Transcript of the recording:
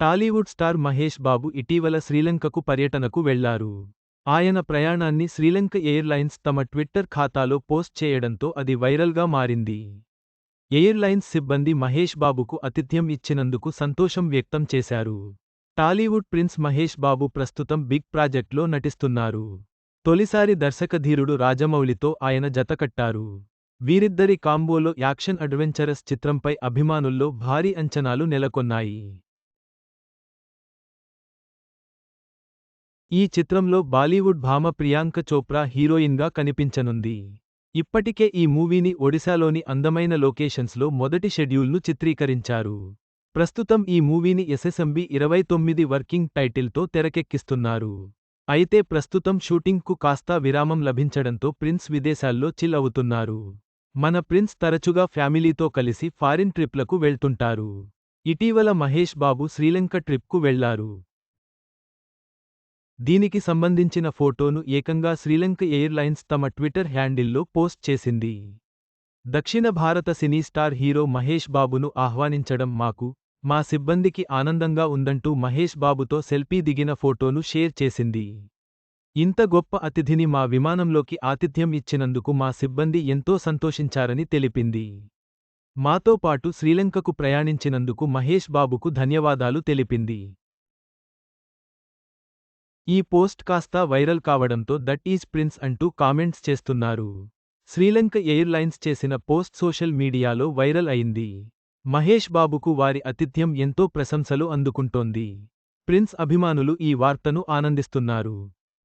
Tollywood star Mahesh Babu ఇటీవల శ్రీలంకకు పర్యటనకు వెళ్ళారు. ఆయన ప్రయాణాన్ని శ్రీలంక ఎయిర్లైన్స్ తమ ట్విట్టర్ ఖాతాలో పోస్ట్ చేయడంతో అది వైరల్గా మారింది. ఎయిర్లైన్స్ సిబ్బంది మహేష్ బాబుకు ఆతిథ్యం ఇచ్చినందుకు సంతోషం వ్యక్తం చేశారు. టాలీవుడ్ ప్రిన్స్ మహేష్ బాబు ప్రస్తుతం బిగ్ ప్రాజెక్ట్లో నటిస్తున్నారు. తొలిసారి దర్శకధీరుడు రాజమౌళితో ఆయన జతకట్టారు వీరిద్దరి కాంబోలో యాక్షన్ అడ్వెంచరస్ చిత్రంపై అభిమానుల్లో భారీ అంచనాలు నెలకొన్నాయి. ఈ చిత్రంలో బాలీవుడ్ భామ ప్రియాంక చోప్రా హీరోయిన్గా కనిపించనుంది. ఇప్పటికే ఈ మూవీని ఒడిశాలోని అందమైన లొకేషన్స్లో మొదటి షెడ్యూల్ను చిత్రీకరించారు. ప్రస్తుతం ఈ మూవీని ఎస్ఎస్ఎంబి ఇరవై తొమ్మిది వర్కింగ్ టైటిల్తో తెరకెక్కిస్తున్నారు. అయితే ప్రస్తుతం షూటింగ్కు కాస్తా విరామం లభించడంతో ప్రిన్స్ విదేశాల్లో చిల్ అవుతున్నారు. మన ప్రిన్స్ తరచుగా ఫ్యామిలీతో కలిసి ఫారిన్ ట్రిప్లకు వెళ్తుంటారు. ఇటీవల మహేష్ బాబు శ్రీలంక ట్రిప్కు వెళ్ళారు. దీనికి సంబంధించిన ఫోటోను ఏకంగా శ్రీలంక ఎయిర్లైన్స్ తమ ట్విట్టర్ హ్యాండిల్లో పోస్ట్ చేసింది. దక్షిణ భారత సినీ స్టార్ హీరో మహేష్ బాబును ఆహ్వానించడం మాకు మా సిబ్బందికి ఆనందంగా ఉందంటూ మహేష్ బాబుతో సెల్ఫీ దిగిన ఫోటోను షేర్ చేసింది. ఇంత గొప్ప అతిథిని మా విమానంలోకి ఆతిథ్యం ఇచ్చినందుకు మా సిబ్బంది ఎంతో సంతోషించారని తెలిపింది. మాతో పాటు శ్రీలంకకు ప్రయాణించినందుకు మహేష్ బాబుకు ధన్యవాదాలు తెలిపింది. ఈ పోస్ట్ కాస్తా వైరల్ కావడంతో దట్ ఈజ్ ప్రిన్స్ అంటూ కామెంట్స్ చేస్తున్నారు. శ్రీలంక ఎయిర్లైన్స్ చేసిన పోస్ట్ సోషల్ మీడియాలో వైరల్ అయింది. మహేష్ బాబుకు వారి ఆతిథ్యం ఎంతో ప్రశంసలు అందుకుంటోంది. ప్రిన్స్ అభిమానులు ఈ వార్తను ఆనందిస్తున్నారు.